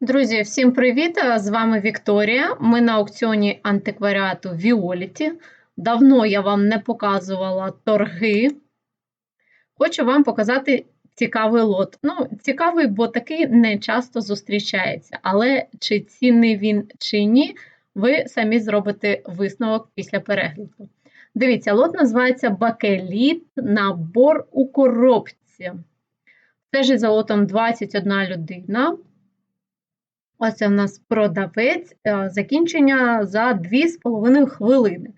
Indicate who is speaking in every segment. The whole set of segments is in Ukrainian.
Speaker 1: Друзі, всім привіт! З вами Вікторія. Ми на аукціоні антикваріату Віоліті. Давно я вам не показувала торги. Хочу вам показати цікавий лот. Ну, цікавий, бо такий не часто зустрічається. Але чи цінний він, чи ні, ви самі зробите висновок після перегляду. Дивіться, лот називається Бакеліт набор у коробці. Стежить за лотом 21 людина. Ось в нас продавець. е, Закінчення за 2,5 хвилини.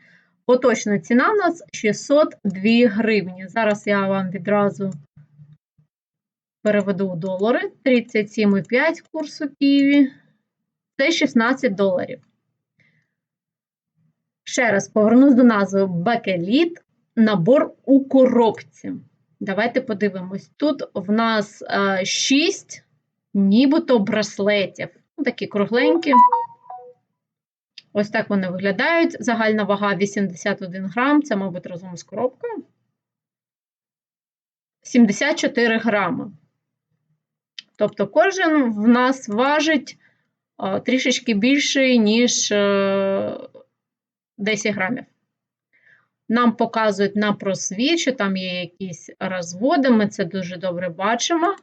Speaker 1: Поточна ціна у нас 602 гривні. Зараз я вам відразу переведу у долари. 37,5 курс у Києві. Це 16 доларів. Ще раз повернусь до назви Бакеліт. Набор у коробці. Давайте подивимось. Тут в нас 6 нібито браслетів. Ну, Такі кругленькі. Ось так вони виглядають. Загальна вага 81 грам, це, мабуть, разом з коробкою. 74 грами. Тобто кожен в нас важить трішечки більше, ніж е, 10 грамів. Нам показують на просвіт, що там є якісь розводи, ми це дуже добре бачимо.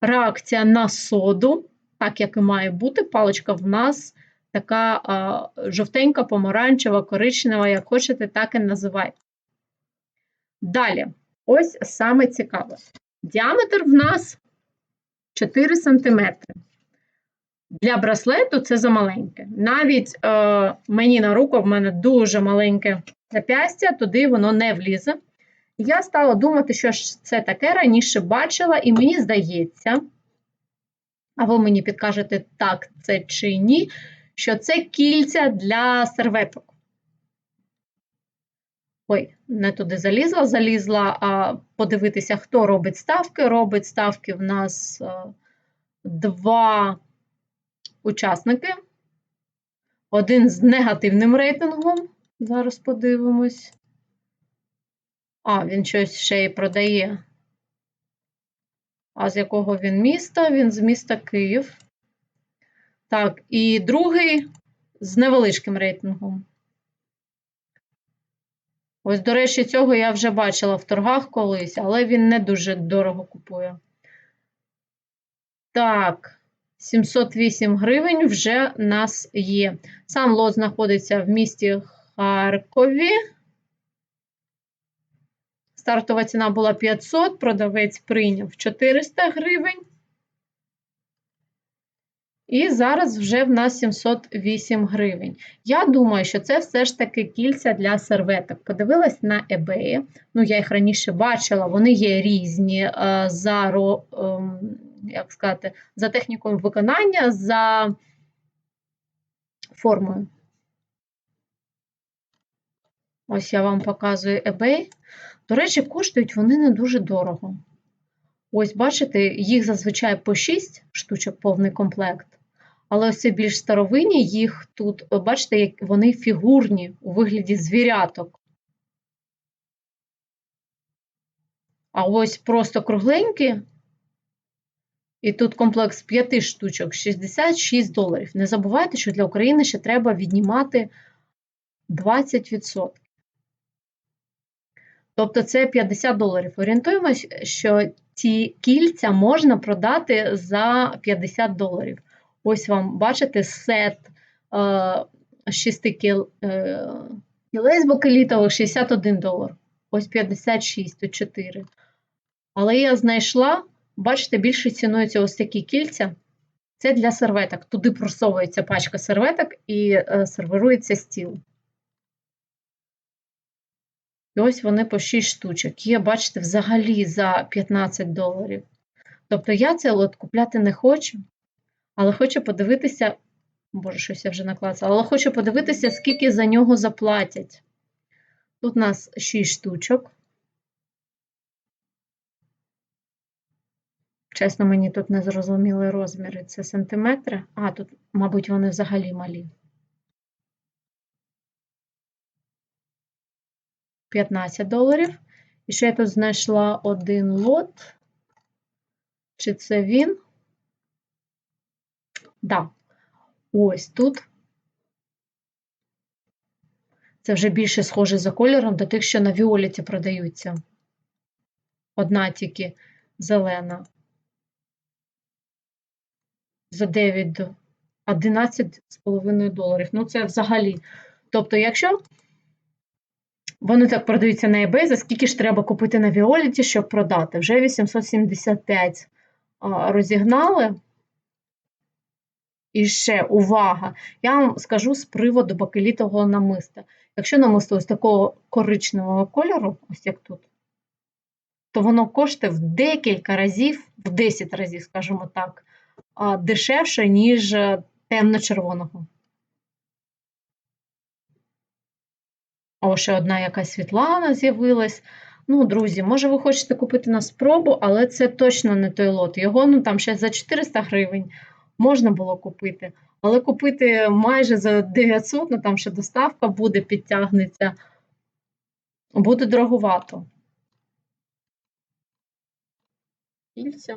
Speaker 1: Реакція на соду, так як і має бути, паличка в нас така а, жовтенька, помаранчева, коричнева, як хочете, так і називайте. Далі, ось саме цікаве. Діаметр в нас 4 см. Для браслету це замаленьке. Навіть е, мені на руку в мене дуже маленьке зап'ястя, туди воно не влізе. Я стала думати, що ж це таке раніше бачила, і мені здається, а ви мені підкажете, так це чи ні, що це кільця для серветок. Ой, не туди залізла, залізла а подивитися, хто робить ставки. Робить ставки в нас два учасники. Один з негативним рейтингом. Зараз подивимось. А, він щось ще й продає. А з якого він міста? Він з міста Київ. Так, і другий з невеличким рейтингом. Ось, до речі, цього я вже бачила в торгах колись, але він не дуже дорого купує. Так, 708 гривень вже нас є. Сам лот знаходиться в місті Харкові. Стартова ціна була 500, продавець прийняв 400 гривень. І зараз вже в нас 708 гривень. Я думаю, що це все ж таки кільця для серветок. Подивилась на eBay. Ну, я їх раніше бачила, вони є різні е, за, ем, як сказати, за технікою виконання, за формою. Ось я вам показую eBay. До речі, коштують вони не дуже дорого. Ось, бачите, їх зазвичай по 6 штучок повний комплект. Але ось ці більш старовинні, їх тут, бачите, як вони фігурні у вигляді звіряток. А ось просто кругленькі. І тут комплекс з 5 штучок 66 доларів. Не забувайте, що для України ще треба віднімати 20%. Тобто це 50 доларів. Орієнтуємось, що ці кільця можна продати за 50 доларів. Ось вам, бачите, сет е, 6 кіл, е, кілець бакелітових 61 долар. Ось 56, тут 4. Але я знайшла, бачите, більше цінуються ось такі кільця. Це для серветок. Туди просовується пачка серветок і е, сервірується стіл. Ось вони по 6 штучок. Є, бачите, взагалі за 15 доларів. Тобто я цей лот купляти не хочу, але хочу подивитися, боже, щось я вже наклацала, але хочу подивитися, скільки за нього заплатять. Тут у нас 6 штучок. Чесно, мені тут не зрозуміли розміри. Це сантиметри. А, тут, мабуть, вони взагалі малі. 15 доларів. І ще я тут знайшла один лот. Чи це він? Да. Ось тут. Це вже більше схоже за кольором до тих, що на Віоліті продаються. Одна тільки зелена. За 9 до 11,5 доларів. Ну, це взагалі. Тобто, якщо вони так продаються на eBay, за скільки ж треба купити на Віоліті, щоб продати? Вже 875 розігнали. І ще увага! Я вам скажу з приводу бакелітового намиста. Якщо намисто ось такого коричневого кольору, ось як тут, то воно коштує в декілька разів, в 10 разів, скажімо так, дешевше, ніж темно-червоного. О, ще одна якась Світлана з'явилась. Ну, друзі, може, ви хочете купити на спробу, але це точно не той лот. Його ну, там ще за 400 гривень можна було купити. Але купити майже за 900, ну там ще доставка буде, підтягнеться, буде дороговато. Кільця.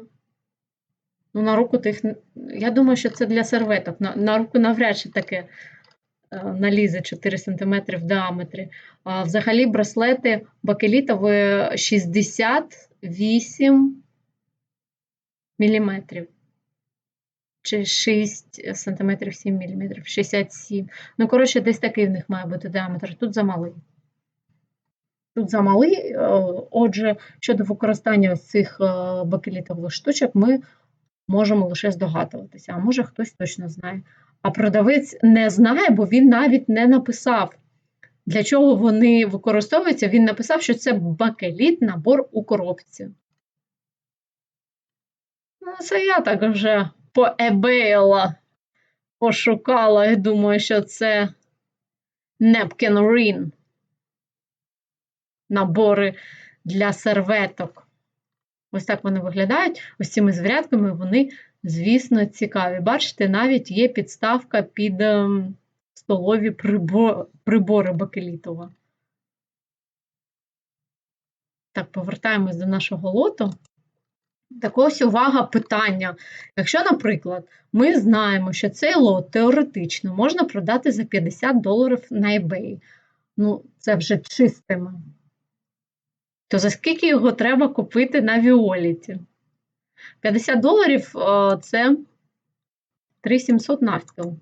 Speaker 1: Ну, на руку тих. Я думаю, що це для серветок. На, на руку навряд чи таке е, налізе 4 см в діаметрі. А взагалі браслети бакелітові 68 мм. Чи 6 см 7 мм, 67 Ну, коротше, десь такий в них має бути діаметр. Тут замалий. Тут замалий. Е, Отже, щодо використання цих е, бакелітових штучок, ми можемо лише здогадуватися, а може хтось точно знає. А продавець не знає, бо він навіть не написав, для чого вони використовуються. Він написав, що це бакеліт набор у коробці. Ну, це я так вже поебейла, пошукала і думаю, що це Napkin Ring. Набори для серветок. Ось так вони виглядають. Ось цими зврядками вони, звісно, цікаві. Бачите, навіть є підставка під ем, столові прибо- прибори бакелітова. Так, повертаємось до нашого лоту. Так ось увага питання. Якщо, наприклад, ми знаємо, що цей лот теоретично можна продати за 50 доларів на eBay, ну, це вже чистими, то за скільки його треба купити на Віоліті? 50 доларів е, це 3700 навпіл.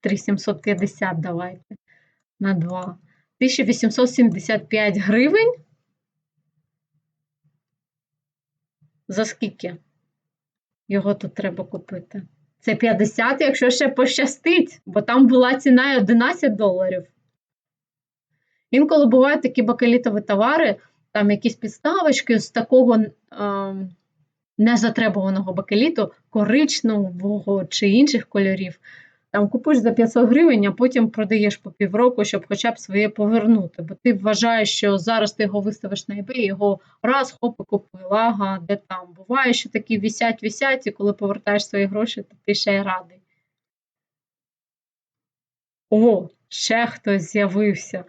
Speaker 1: 3750 давайте на 2. 1875 гривень. За скільки його тут треба купити? Це 50, якщо ще пощастить, бо там була ціна і 11 доларів. Інколи бувають такі бакелітові товари, там якісь підставочки з такого е, незатребуваного бакеліту, коричневого чи інших кольорів. Там купуєш за 500 гривень, а потім продаєш по півроку, щоб хоча б своє повернути. Бо ти вважаєш, що зараз ти його виставиш на eBay, його раз, хоп, і купила, ага, де там. Буває, що такі вісять, вісять, і коли повертаєш свої гроші, то ти ще й радий. О, ще хтось з'явився.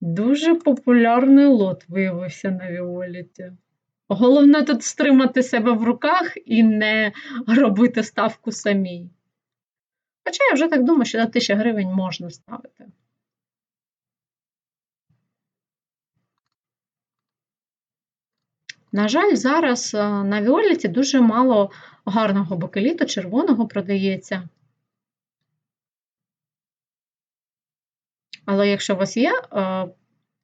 Speaker 1: Дуже популярний лот виявився на Віоліті. Головне тут стримати себе в руках і не робити ставку самій. Хоча я вже так думаю, що на 1000 гривень можна ставити. На жаль, зараз е, на Віоліті дуже мало гарного бакеліту, червоного продається. Але якщо у вас є, е,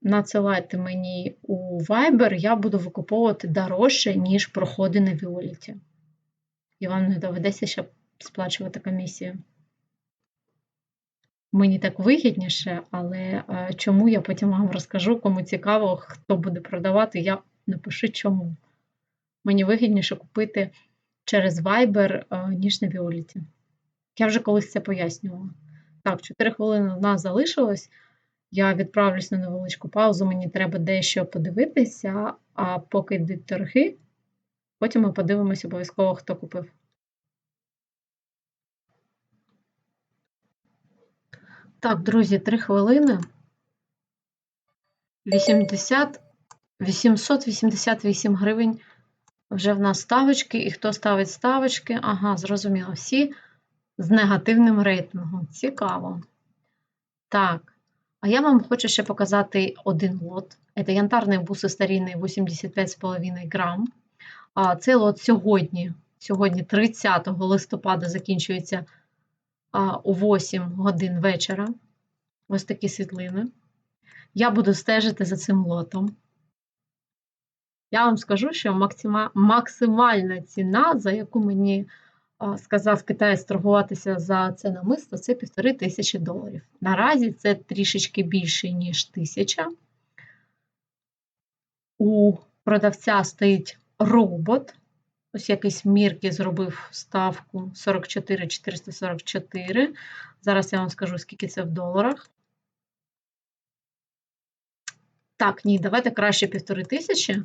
Speaker 1: надсилайте мені у Viber, я буду викуповувати дорожче, ніж проходи на Віоліті. І вам не доведеться ще сплачувати комісію. Мені так вигідніше, але е, чому я потім вам розкажу, кому цікаво, хто буде продавати, я напишу чому. Мені вигідніше купити через Viber, е, ніж на Віоліті. Я вже колись це пояснювала. Так, 4 хвилини в нас залишилось. Я відправлюсь на невеличку паузу, мені треба дещо подивитися, а поки йдуть торги, потім ми подивимося обов'язково, хто купив. Так, друзі, 3 хвилини. 80, 888 гривень Вже в нас ставочки, і хто ставить ставочки? Ага, зрозуміло. Всі з негативним рейтингом. Цікаво. Так, а я вам хочу ще показати один лот. Це янтарний буси старінний 85,5 грам. Цей лот сьогодні, сьогодні 30 листопада, закінчується у 8 годин вечора. Ось такі світлини. Я буду стежити за цим лотом. Я вам скажу, що максима, максимальна ціна, за яку мені сказав китаєць торгуватися за це намисто, це півтори тисячі доларів. Наразі це трішечки більше, ніж тисяча. У продавця стоїть робот. Ось якийсь мірки зробив ставку 44 444. Зараз я вам скажу, скільки це в доларах. Так, ні, давайте краще півтори тисячі.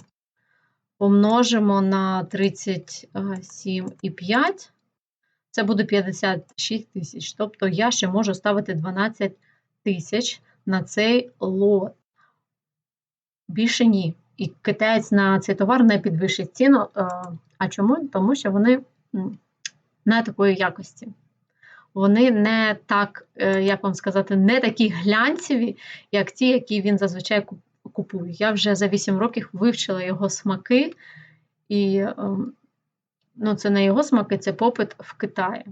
Speaker 1: Помножимо на 37,5. Це буде 56 тисяч. Тобто я ще можу ставити 12 тисяч на цей лот. Більше ні. І китаєць на цей товар не підвищить ціну. А чому? Тому що вони не такої якості. Вони не так, е, як вам сказати, не такі глянцеві, як ті, які він зазвичай купує. Я вже за 8 років вивчила його смаки, і ем, ну, це не його смаки, це попит в Китаї.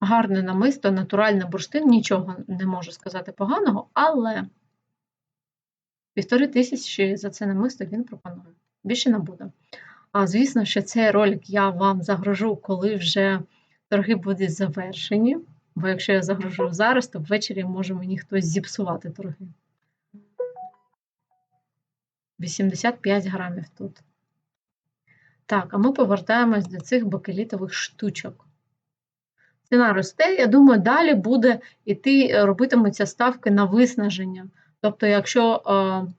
Speaker 1: Гарне намисто, натуральний бурштин, нічого не можу сказати поганого, але півтори тисячі за це намисто він пропонує. Більше не буде. А звісно, що цей ролик я вам загрожу, коли вже торги будуть завершені. Бо якщо я загрожу зараз, то ввечері може мені хтось зіпсувати торги. 85 грамів тут. Так, а ми повертаємось до цих бакелітових штучок. Ціна росте, я думаю, далі буде йти, робитимуться ставки на виснаження. Тобто, якщо е,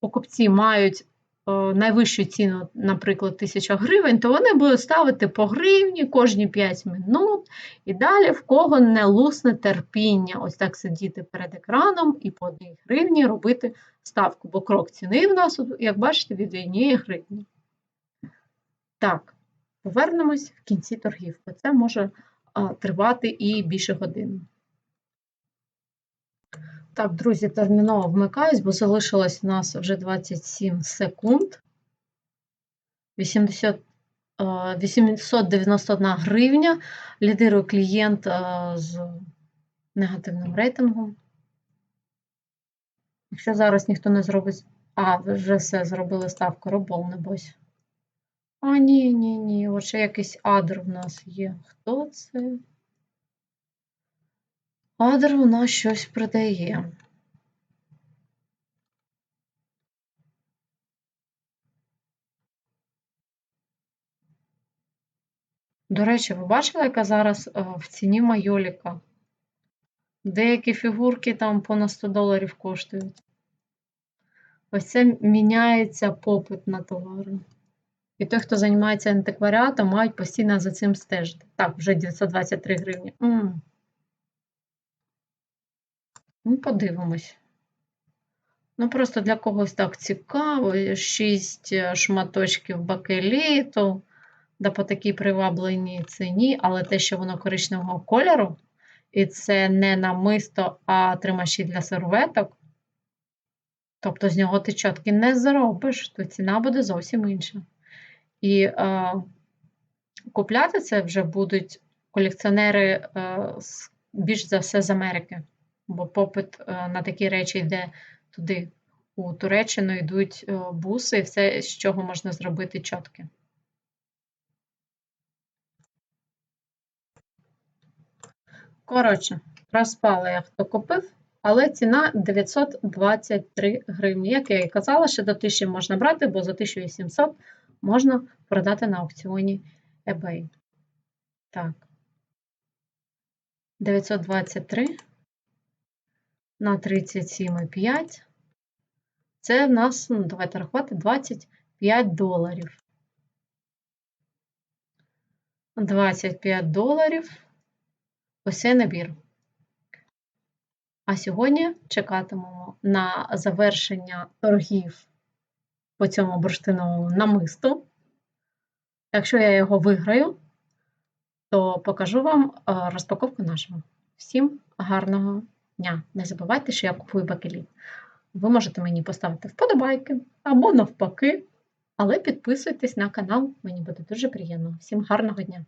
Speaker 1: покупці мають е, найвищу ціну, наприклад, 1000 гривень, то вони будуть ставити по гривні кожні 5 минут. І далі в кого не лусне терпіння, ось так сидіти перед екраном і по 1 гривні робити ставку, бо крок ціни в нас, як бачите, від 1 гривні. Так, повернемось в кінці торгів, бо це може тривати і більше годин. Так, друзі, терміново вмикаюсь, бо залишилось у нас вже 27 секунд. 80, 891 гривня. Лідирує клієнт з негативним рейтингом. Якщо зараз ніхто не зробить. А, вже все зробили ставку робол, небось. А, ні, ні, ні. От ще якийсь адр в нас є. Хто це? Адр у нас щось продає. До речі, ви бачили, яка зараз е, в ціні майоліка? Деякі фігурки там понад 100 доларів коштують. Ось це міняється попит на товари. І той, хто займається антикваріатом, мають постійно за цим стежити. Так, вже 923 гривні. М -м. Ну, подивимось. Ну, просто для когось так цікаво. 6 е, шматочків бакеліту, да по такій привабленій ціні, але те, що воно коричневого кольору. І це не намисто, а тримачі для серветок. Тобто з нього ти чотки не зробиш, то ціна буде зовсім інша. І е, купляти це вже будуть колекціонери е, більш за все з Америки, бо попит е, на такі речі йде туди. У Туреччину йдуть е, буси і все, з чого можна зробити чотки. Коротше, розпала я хто купив, але ціна 923 гривні. Як я і казала, ще до 1000 можна брати, бо за 1700 можна продати на аукціоні eBay. Так. 923 на 37,5. Це в нас, ну, давайте рахувати, 25 доларів. 25 доларів. Цей набір. А сьогодні чекатимемо на завершення торгів по цьому бурштиновому намисту. Якщо я його виграю, то покажу вам е, розпаковку нашого. Всім гарного дня! Не забувайте, що я купую бакеліт. Ви можете мені поставити вподобайки або навпаки, але підписуйтесь на канал, мені буде дуже приємно. Всім гарного дня!